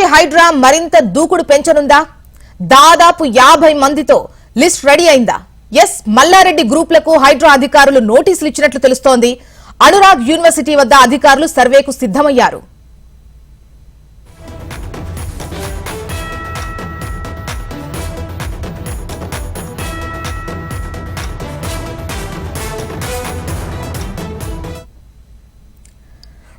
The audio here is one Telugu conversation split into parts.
నుంచి హైడ్రా మరింత దూకుడు పెంచనుందా? దాదాపు యాభై మందితో లిస్ట్ రెడీ అయిందా? ఎస్ మల్లారెడ్డి గ్రూప్లకు హైడ్రా అధికారులు నోటీసులు ఇచ్చినట్లు తెలుస్తోంది. అనురాగ్ యూనివర్సిటీ వద్ద అధికారులు సర్వేకు సిద్ధమయ్యారు.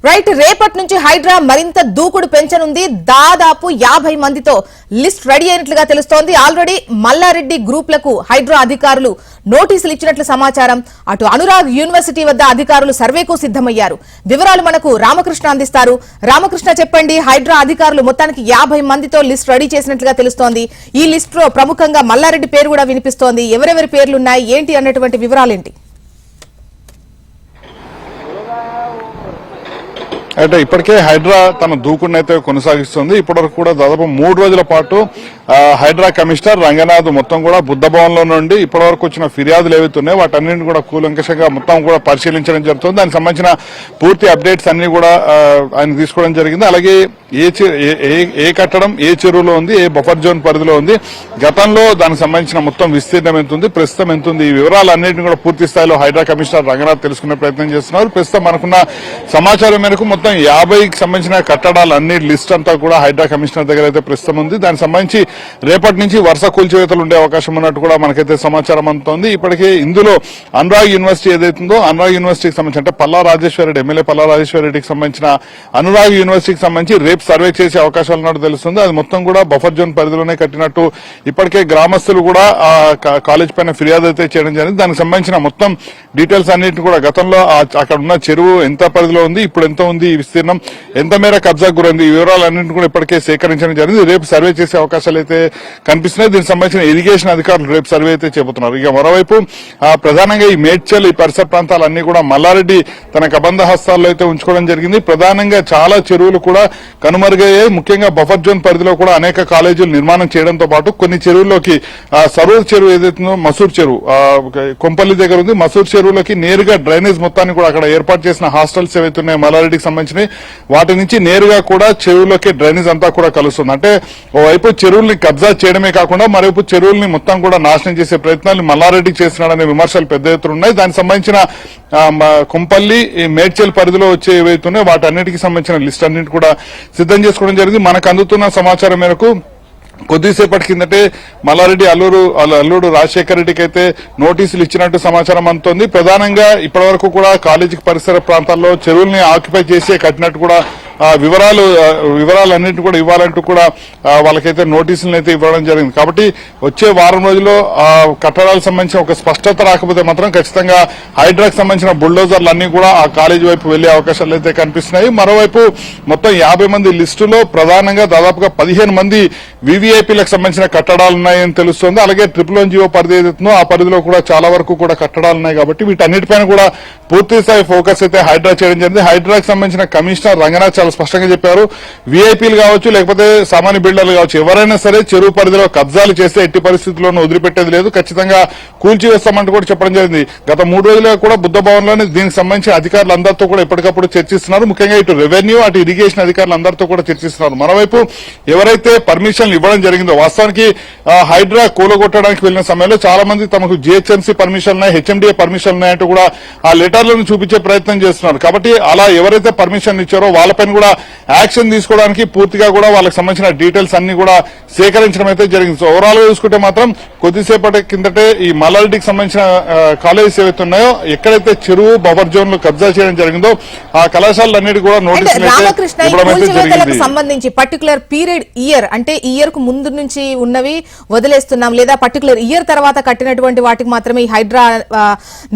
రైట్ రేపటి నుంచి హైడ్రా మరింత దూకుడు పెంచనుంది. దాదాపు యాభై మందితో లిస్ట్ రెడీ అయినట్లుగా తెలుస్తోంది. ఆల్రెడీ మల్లారెడ్డి గ్రూప్లకు హైడ్రా అధికారులు నోటీసులు ఇచ్చినట్లు సమాచారం. అటు అనురాగ్ యూనివర్సిటీ వద్ద అధికారులు సర్వేకు సిద్ధమయ్యారు. వివరాలు మనకు రామకృష్ణ అందిస్తారు. రామకృష్ణ చెప్పండి హైడ్రా అధికారులు మొత్తానికి యాభై మందితో లిస్ట్ రెడీ చేసినట్లుగా తెలుస్తోంది. ఈ లిస్ట్లో ప్రముఖంగా మల్లారెడ్డి పేరు కూడా వినిపిస్తోంది. ఎవరెవరి పేర్లున్నాయి? ఏంటి? అన్నటువంటి వివరాలేంటి? అంటే ఇప్పటికే హైడ్రా తన దూకుడునైతే అయితే కొనసాగిస్తుంది. ఇప్పటివరకు కూడా దాదాపు మూడు రోజుల పాటు హైడ్రా కమిషనర్ రంగనాథ్ మొత్తం కూడా బుద్ధ భవన్లో నుండి ఇప్పటివరకు వచ్చిన ఫిర్యాదులు ఏవైతున్నాయి ఉన్నాయో వాటన్నింటిని కూడా కూలంకషంగా మొత్తం కూడా పరిశీలించడం జరుగుతుంది. దానికి సంబంధించిన పూర్తి అప్డేట్స్ అన్ని కూడా ఆయన తీసుకోవడం జరిగింది. అలాగే ఏ ఏ- ఏ- ఏ కట్టడం ఏ చెరువులో ఉంది ఏ బఫర్ జోన్ పరిధిలో ఉంది గతంలో దానికి సంబంధించిన మొత్తం విస్తీర్ణం ఎంత ఉంది ప్రస్తుతం ఎంత ఉంది ఈ వివరాలన్నింటినీ కూడా పూర్తి స్థాయిలో హైడ్రా కమిషనర్ రంగనాథ్ తెలుసుకునే ప్రయత్నం చేస్తున్నారు. ప్రస్తుతం మనకున్న సమాచారం మేరకు మొత్తం యాభైకి సంబంధించిన కట్టడాలు అన్ని లిస్ట్ అంతా కూడా హైడ్రా కమిషనర్ దగ్గర అయితే ప్రస్తుతం ఉంది. దానికి సంబంధించి రేపటి నుంచి వరుస కూల్చివేతలు ఉండే అవకాశం ఉన్నట్టు కూడా మనకైతే సమాచారం అందుతోంది. ఇప్పటికే ఇందులో అనురాగ్ యూనివర్సిటీ ఏదైతుందో అనురాగ్ యూనివర్సిటీకి సంబంధించి అంటే పల్లా రాజేశ్వరరెడ్డి ఎమ్మెల్యే పల్లా రాజేశ్వరరెడ్డికి సంబంధించిన అనురాగ్ యూనివర్సిటీకి సంబంధించి రేపు సర్వే చేసే అవకాశాలు ఉన్నట్టు తెలుస్తుంది. అది మొత్తం కూడా బఫర్ జోన్ పరిధిలోనే కట్టినట్టు ఇప్పటికే గ్రామస్తులు కూడా ఆ కాలేజ్ పైన ఫిర్యాదు అయితే చేయడం జరిగింది. దానికి సంబంధించిన మొత్తం డీటెయిల్స్ అన్నింటిని కూడా గతంలో అక్కడ ఉన్న చెరువు ఎంత పరిధిలో ఉంది ఇప్పుడు ఎంత ఉంది ఈ విస్తీర్ణం ఎంత మేర కబ్జాకు గురైంది? ఈ వివరాలన్నింటిని కూడా ఇప్పటికే సేకరించడం జరిగింది. రేపు సర్వే చేసే అవకాశాలు అయితే కనిపిస్తున్నాయి. దీనికి సంబంధించిన ఇరిగేషన్ అధికారులు రేపు సర్వే అయితే చెబుతున్నారు ఇక మరోవైపు ఆ, ప్రధానంగా ఈ మేడ్చల్ ఈ పరిసర ప్రాంతాలన్నీ కూడా మల్లారెడ్డి తన కబంధ హస్తాల్లో అయితే ఉంచుకోవడం జరిగింది. ప్రధానంగా చాలా చెరువులు కూడా కనుమరుగయ్యాయి. ముఖ్యంగా బఫర్ జోన్ పరిధిలో కూడా అనేక కాలేజీలు నిర్మాణం చేయడంతో పాటు కొన్ని చెరువుల్లోకి సరూర్ చెరువు ఏదైతుందో మసూర్ చెరువు కొంపల్లి దగ్గర ఉంది. మసూర్ చెరువులోకి నేరుగా డ్రైనేజ్ మొత్తాన్ని కూడా అక్కడ ఏర్పాటు చేసిన హాస్టల్స్ ఏవైతే ఉన్నాయో మల్లారెడ్డికి సంబంధించినవి. వాటి నుంచి నేరుగా కూడా చెరువులోకి డ్రైనేజ్ అంతా కూడా కలుస్తుంది. అంటే ఓవైపు చెరువుల్ని కబ్జా చేయడమే కాకుండా మరోవైపు చెరువుల్ని మొత్తం కూడా నాశనం చేసే ప్రయత్నాలు మల్లారెడ్డి చేస్తున్నాడనే విమర్శలు పెద్ద ఎత్తున ఉన్నాయి. దానికి సంబంధించిన కుంపల్లి మేడ్చల్ పరిధిలో వచ్చే ఏవైతే వాటన్నిటికీ సంబంధించిన లిస్ట్ అన్నింటి కూడా సిద్ధం చేసుకోవడం జరిగింది. మనకు అందుతున్న సమాచారం మేరకు కొద్దిసేపటి కిందటే మల్లారెడ్డి అల్లూరు అల్ల- అల్లుడు రాజశేఖర రెడ్డికి అయితే నోటీసులు ఇచ్చినట్టు సమాచారం అందుతోంది. ప్రధానంగా ఇప్పటివరకు కూడా కాలేజీ పరిసర ప్రాంతాల్లో చెరువుల్ని ఆక్యుపై చేసి కట్టినట్టు కూడా వివరాలు ఆ, వివరాలన్నింటినీ కూడా ఇవ్వాలంటూ కూడా వాళ్ళకైతే నోటీసులను అయితే ఇవ్వడం జరిగింది. కాబట్టి వచ్చే వారం రోజుల్లో కట్టడాలకు సంబంధించిన ఒక స్పష్టత రాకపోతే మాత్రం ఖచ్చితంగా హైడ్రాకు సంబంధించిన బుల్డోజర్లన్నీ కూడా ఆ కాలేజీ వైపు వెళ్ళే అవకాశాలు అయితే కనిపిస్తున్నాయి. మరోవైపు మొత్తం యాభై మంది లిస్టులో ప్రధానంగా దాదాపుగా పదిహేను మంది వివీఐపీలకు సంబంధించిన కట్టడాలు ఉన్నాయని తెలుస్తోంది. అలాగే ట్రిపుల్ వన్ జీవో పరిధి ఏదైతుందో ఆ పరిధిలో కూడా చాలా వరకు కూడా కట్టడాలు ఉన్నాయి కాబట్టి వీటన్నిటిపైన కూడా పూర్తి స్థాయి ఫోకస్ అయితే హైడ్రా చేయడం జరిగింది. హైడ్రాకు సంబంధించిన కమిషనర్ రంగనాథ్ చాలా స్పష్టంగా చెప్పారు. వీఐపీలు కావచ్చు లేకపోతే సామాన్య బిల్డర్లు కావచ్చు ఎవరైనా సరే చెరువు పరిధిలో కబ్జాలు చేస్తే ఎట్టి పరిస్థితుల్లోనూ వదిలిపెట్టేది లేదు. ఖచ్చితంగా కూల్చివేస్తామంటూ కూడా చెప్పడం జరిగింది. గత మూడు రోజులుగా కూడా బుద్ధ భవన్లోనే దీనికి సంబంధించిన అధికారులందరితో కూడా ఎప్పటికప్పుడు చర్చిస్తున్నారు. ముఖ్యంగా ఇటు రెవెన్యూ అటు ఇరిగేషన్ అధికారులు అందరితో కూడా చర్చిస్తున్నారు. మరోవైపు ఎవరైతే పర్మిషన్లు ఇవ్వడం జరిగిందో వాస్తవానికి హైడ్రా హైడ్రా కూలగొట్టడానికి వెళ్ళిన సమయంలో చాలా మంది తమకు జిహెచ్ఎంసీ పర్మిషన్ ఉన్నాయి హెచ్ఎండిఏ పర్మిషన్ ఉన్నాయంటూ కూడా ఆ లెటర్లను చూపించే ప్రయత్నం చేస్తున్నారు. కాబట్టి అలా ఎవరైతే పర్మిషన్ ఇచ్చారో వాళ్ళపైన కూడా యాక్షన్ తీసుకోవడానికి పూర్తిగా కూడా వాళ్ళకి సంబంధించిన డీటెయిల్స్ అన్ని కూడా సేకరించడం అయితే జరిగింది. సో ఓవరాల్గా చూసుకుంటే మాత్రం కొద్దిసేపటి కిందటే ఈ మల్లారెడ్డికి సంబంధించిన కాలేజెస్ ఏవైతే ఉన్నాయో ఎక్కడైతే చెరువు బఫర్ జోన్లు కబ్జా చేయడం జరిగిందో ఆ కళాశాలన్నిటి కూడా నోటీసులు సంబంధించి పర్టికులర్ పీరియడ్ ఇయర్ అంటే ఈ ఇయర్కు ముందు నుంచి ఉన్నవి వదిలేస్తున్నాం లేదా పర్టికులర్ ఇయర్ తర్వాత కట్టినటువంటి వాటికి మాత్రమే ఈ హైడ్రా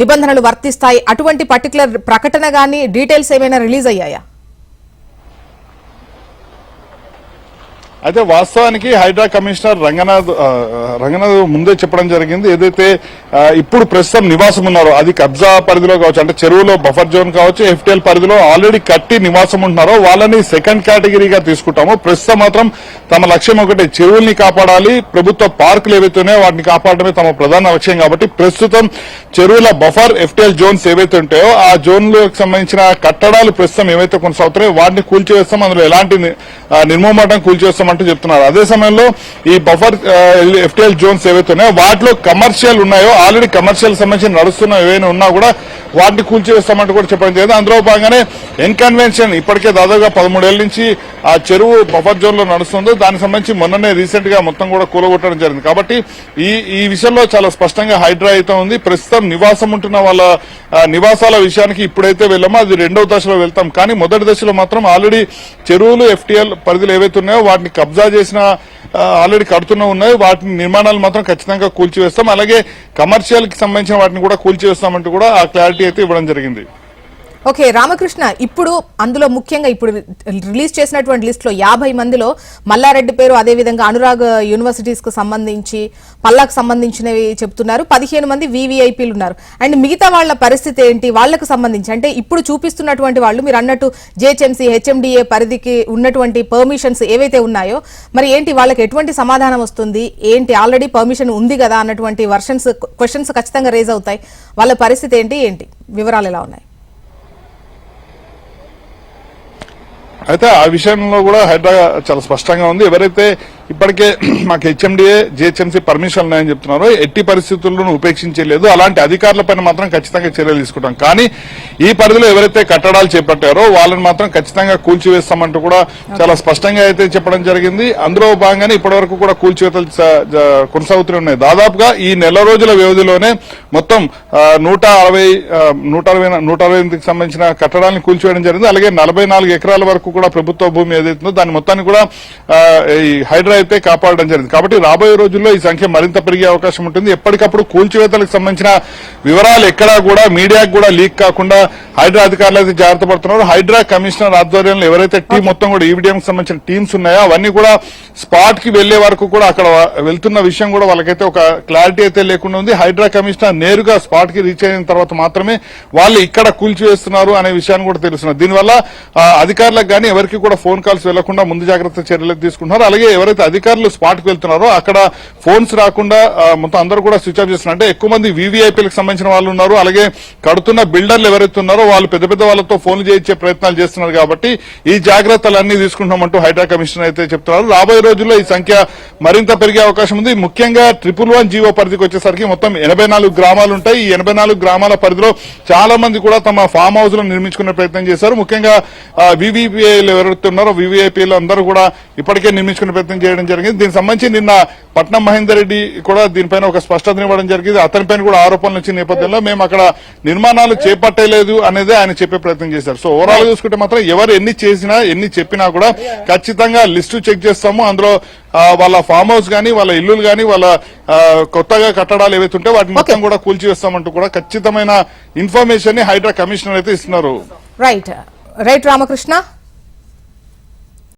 నిబంధనలు వర్తిస్తాయి. అటువంటి పర్టికులర్ ప్రకటన గానీ డీటెయిల్స్ ఏమైనా రిలీజ్ అయ్యాయా? అయితే వాస్తవానికి హైడ్రా కమిషనర్ రంగనాథ్ రంగనాథ్ ముందే చెప్పడం జరిగింది. ఏదైతే ఇప్పుడు ప్రస్తుతం నివాసం ఉన్నారో అది కబ్జా పరిధిలో కావచ్చు అంటే చెరువులో బఫర్ జోన్ కావచ్చు ఎఫ్టీఎల్ పరిధిలో ఆల్రెడీ కట్టి నివాసం ఉంటున్నారో వాళ్ళని సెకండ్ కేటగిరీగా తీసుకుంటాము. ప్రస్తుతం మాత్రం తమ లక్ష్యం ఒకటి చెరువుల్ని కాపాడాలి. ప్రభుత్వ పార్కులు ఏవైతే ఉన్నాయో వాటిని కాపాడమే తమ ప్రధాన లక్ష్యం కాబట్టి ప్రస్తుతం చెరువుల బఫర్ ఎఫ్టీఎల్ జోన్స్ ఏవైతే ఉంటాయో ఆ జోన్లకు సంబంధించిన కట్టడాలు ప్రస్తుతం ఏవైతే కొనసాగుతున్నాయో వాటిని కూల్చివేస్తాం. అందులో ఎలాంటి నిర్మూమటం కూల్చివేస్తాం అంటూ చెప్తున్నారు. అదే సమయంలో ఈ బఫర్ ఎఫ్టీఎల్ జోన్స్ ఏవైతే ఉన్నాయో వాటిలో కమర్షియల్ ఉన్నాయో ఆల్రెడీ కమర్షియల్ సంబంధించి నడుస్తున్న ఏవైనా ఉన్నా కూడా వాటిని కూల్చివేస్తామంటూ కూడా చెప్పడం జరిగింది. అందులో భాగంగానే ఎన్కన్వెన్షన్ ఇప్పటికే దాదాపుగా పదమూడేళ్ళ నుంచి ఆ చెరువు బఫర్ జోన్లో నడుస్తుందో. దానికి సంబంధించి మొన్ననే రీసెంట్గా మొత్తం కూడా కూలగొట్టడం జరిగింది. కాబట్టి ఈ ఈ విషయంలో చాలా స్పష్టంగా హైడ్రా అయితే ఉంది. ప్రస్తుతం నివాసం ఉంటున్న వాళ్ళ నివాసాల విషయానికి ఇప్పుడైతే వెళ్ళామో అది రెండవ దశలో వెళ్తాం. కానీ మొదటి దశలో మాత్రం ఆల్రెడీ చెరువులు ఎఫ్టీఎల్ పరిధిలో ఏవైతే ఉన్నాయో వాటిని కబ్జా చేసిన ఆల్రెడీ కడుతున్న ఉన్నాయో. వాటిని నిర్మాణాలు మాత్రం ఖచ్చితంగా కూల్చివేస్తాం. అలాగే కమర్షియల్కి సంబంధించిన వాటిని కూడా కూల్చివేస్తామంటూ కూడా ఆ క్లారిటీ అయితే ఇవ్వడం జరిగింది. ఓకే రామకృష్ణ ఇప్పుడు అందులో ముఖ్యంగా ఇప్పుడు రిలీజ్ చేసినటువంటి లిస్ట్లో యాభై మందిలో మల్లారెడ్డి పేరు అదే విధంగా అనురాగ్ యూనివర్సిటీస్కు సంబంధించి పల్లాకు సంబంధించినవి చెప్తున్నారు. పదిహేను మంది వివిఐపీలు ఉన్నారు. అండ్ మిగతా వాళ్ళ పరిస్థితి ఏంటి? వాళ్ళకు సంబంధించి అంటే ఇప్పుడు చూపిస్తున్నటువంటి వాళ్ళు మీరు అన్నట్టు జేహెచ్ఎంసీ హెచ్ఎండిఏ పరిధికి ఉన్నటువంటి పర్మిషన్స్ ఏవైతే ఉన్నాయో మరి ఏంటి వాళ్ళకి ఎటువంటి సమాధానం వస్తుంది? ఏంటి ఆల్రెడీ పర్మిషన్ ఉంది కదా? అన్నటువంటి వర్షన్స్ క్వశ్చన్స్ ఖచ్చితంగా రేజ్ అవుతాయి. వాళ్ళ పరిస్థితి ఏంటి? ఏంటి? వివరాలు ఎలా ఉన్నాయి? అయితే ఆ విషయంలో కూడా హైడ్రా చాలా స్పష్టంగా ఉంది. ఎవరైతే ఇప్పటికే మాకు హెచ్ఎండిఏ జిహెచ్ఎంసీ పర్మిషన్ ఉన్నాయని చెప్తున్నారో. ఎట్టి పరిస్థితుల్లోనూ ఉపేక్షించలేదు అలాంటి అధికారులపైన మాత్రం ఖచ్చితంగా చర్యలు తీసుకుంటాం. కానీ ఈ పరిధిలో ఎవరైతే కట్టడాలు చేపట్టారో వాళ్ళని మాత్రం ఖచ్చితంగా కూల్చివేస్తామంటూ కూడా చాలా స్పష్టంగా అయితే చెప్పడం జరిగింది. అందులో భాగంగానే ఇప్పటి వరకు కూడా కూల్చివేతలు కొనసాగుతూనే ఉన్నాయి. దాదాపుగా ఈ నెల రోజుల వ్యవధిలోనే మొత్తం నూట అరవై నూట అరవై నూట అరవై ఎనిమిదికి సంబంధించిన కట్టడాలను కూల్చివేయడం జరిగింది. అలాగే నలభై నాలుగు ఎకరాల వరకు కూడా ప్రభుత్వ భూమి ఏదైతుందో దాని మొత్తాన్ని కూడా ఈ హైడ్రా అయితే కాపాడడం జరిగింది. కాబట్టి రాబోయే రోజుల్లో ఈ సంఖ్య మరింత పెరిగే అవకాశం ఉంటుంది. ఎప్పటికప్పుడు కూల్చివేతలకు సంబంధించిన వివరాలు ఎక్కడా కూడా మీడియాకు కూడా లీక్ కాకుండా హైడ్రా అధికారులు అయితే జాగ్రత్త పడుతున్నారు. హైడ్రా కమిషనర్ ఆధ్వర్యంలో ఎవరైతే టీం మొత్తం కూడా ఈవీడీఎం సంబంధించిన టీమ్స్ ఉన్నాయో అవన్నీ కూడా స్పాట్కి వెళ్ళే వరకు కూడా అక్కడ వెళ్తున్న విషయం కూడా వాళ్ళకైతే ఒక క్లారిటీ అయితే లేకుండా ఉంది. హైడ్రా కమిషనర్ నేరుగా స్పాట్కి రీచ్ అయిన తర్వాత మాత్రమే వాళ్ళు ఇక్కడ కూల్చివేస్తున్నారు అనే విషయాన్ని కూడా తెలుస్తున్నారు. దీనివల్ల అధికారులకు కానీ ఎవరికి కూడా ఫోన్ కాల్స్ వెళ్ళకుండా ముందు జాగ్రత్త చర్యలు తీసుకుంటున్నారు. అలాగే ఎవరైతే అధికారులు స్పాట్కి వెళ్తున్నారో అక్కడ ఫోన్స్ రాకుండా మొత్తం అందరూ కూడా స్విచ్ ఆఫ్ చేస్తున్నారు. అంటే ఎక్కువ మంది వీవీఐపీలకు సంబంధించిన వాళ్ళు ఉన్నారు. అలాగే కడుతున్న బిల్డర్లు ఎవరైతే ఉన్నారో వాళ్ళు పెద్ద పెద్ద వాళ్ళతో ఫోన్లు చేయించే ప్రయత్నాలు చేస్తున్నారు కాబట్టి ఈ జాగ్రత్తలన్నీ తీసుకుంటామంటూ హైడ్రా కమిషనర్ అయితే చెప్తున్నారు. రాబోయే రోజుల్లో ఈ సంఖ్య మరింత పెరిగే అవకాశం ఉంది. ముఖ్యంగా ట్రిపుల్ వన్ జీవో పరిధికి వచ్చేసరికి మొత్తం ఎనభై నాలుగు గ్రామాలు ఉంటాయి. ఈ ఎనభై నాలుగు గ్రామాల పరిధిలో చాలా మంది కూడా తమ ఫామ్ హౌస్లను నిర్మించుకునే ప్రయత్నం చేశారు. ముఖ్యంగా వివిపిఐలు ఎవరైతే ఉన్నారో వివిఐపీలు అందరూ కూడా ఇప్పటికే నిర్మించుకునే ప్రయత్నం చేయడం జరిగింది. దీనికి సంబంధించి నిన్న పట్నం మహేందర్ రెడ్డి కూడా దీనిపైన ఒక స్పష్టత ఇవ్వడం జరిగింది. అతనిపైన కూడా ఆరోపణలు వచ్చిన నేపథ్యంలో మేము అక్కడ నిర్మాణాలు చేపట్టలేదు అనేది ఆయన చెప్పే ప్రయత్నం చేశారు. సో ఓవరాల్ చూసుకుంటే మాత్రం ఎవరు ఎన్ని చేసినా ఎన్ని చెప్పినా కూడా ఖచ్చితంగా లిస్టు చెక్ చేస్తాము. అందులో వాళ్ళ ఫామ్ హౌస్ గానీ వాళ్ళ ఇల్లులు గానీ వాళ్ళ కొత్తగా కట్టడాలు ఏవైతే ఉంటే వాటిని మొత్తం కూడా కూల్చివేస్తామంటూ కూడా ఖచ్చితమైన ఇన్ఫర్మేషన్ని హైడ్రా కమిషనర్ అయితే ఇస్తున్నారు. Right right Ramakrishna